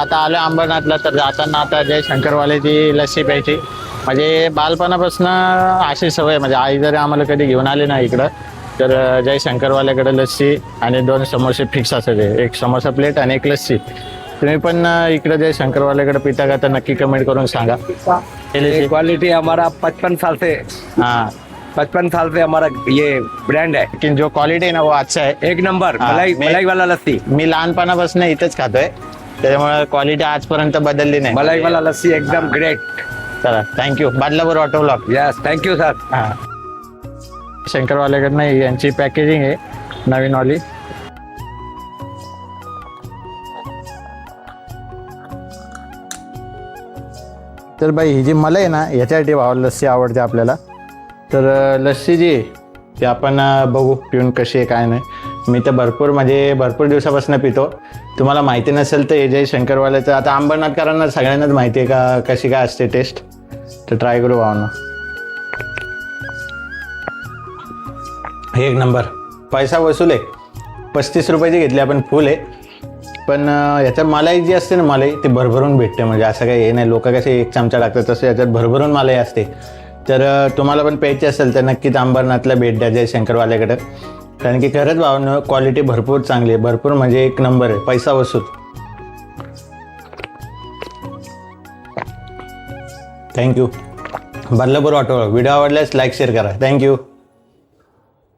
आता आलो अंबरनाथला तर जाताना आता जय शंकरवाल्याची लस्सी प्यायची. म्हणजे बालपणापासून अशी सवय आहे. म्हणजे आई जरी आम्हाला कधी घेऊन आली ना इकडं तर जय शंकरवाल्याकडे लस्सी आणि दोन समोसे फिक्स असायचे. एक समोसा प्लेट आणि एक लस्सी. तुम्ही पण इकडे जय शंकरवाल्याकडे पिता का तर नक्की कमेंट करून सांगा. क्वालिटी हमारा पचपन साल से हाँ. पचपन साल से हमारा ये ब्रांड है लेकिन जो क्वालिटी आहे ना वो अच्छा आहे. एक नंबर मलाई मलाई वाला लस्सी. मी लहानपणापासून इथंच खातोय. त्याच्यामुळे क्वालिटी आजपर्यंत बदलली नाही. मलाई वाला लस्सी एकदम ग्रेट चला thank you Badlapur auto block yes thank you sir हा. शंकरवाल्याकडनं यांची पॅकेजिंग आहे नवीन वाली. तर बाई ही जी मलाई आहे ना याच्यासाठी भाव लस्सी आवडते आपल्याला. तर अं, लस्सी जी आहे ती आपण अं, बघू पिऊन कशी आहे काय नाही. मी तर भरपूर म्हणजे भरपूर दिवसापासून पितो. तुम्हाला माहिती नसेल तर हे जे शंकरवाल्याचं आता आंबरनाथकरांना सगळ्यांनाच माहिती आहे का कशी काय असते टेस्ट तर ट्राय करू भावना. एक नंबर पैसा वसूल आहे. पस्तीस रुपयाची घेतली आपण फुल आहे. पण याच्यात मलाई जी असते ना मलाई ती भरभरून भेटते. म्हणजे असं काही हे नाही. लोक कसे एक चमचा टाकतात तसं याच्यात भरभरून मलाई असते. तर तुम्हाला पण प्यायची असेल तर नक्कीच अंबरनाथला भेट द्या जय शंकरवाल्याकडं कारण की खरंच भावनं क्वालिटी भरपूर चांगली आहे. भरपूर म्हणजे एक नंबर आहे. पैसा वसूल. Thank you Badlapur auto video आवडल्यास लाईक शेअर करा. Thank you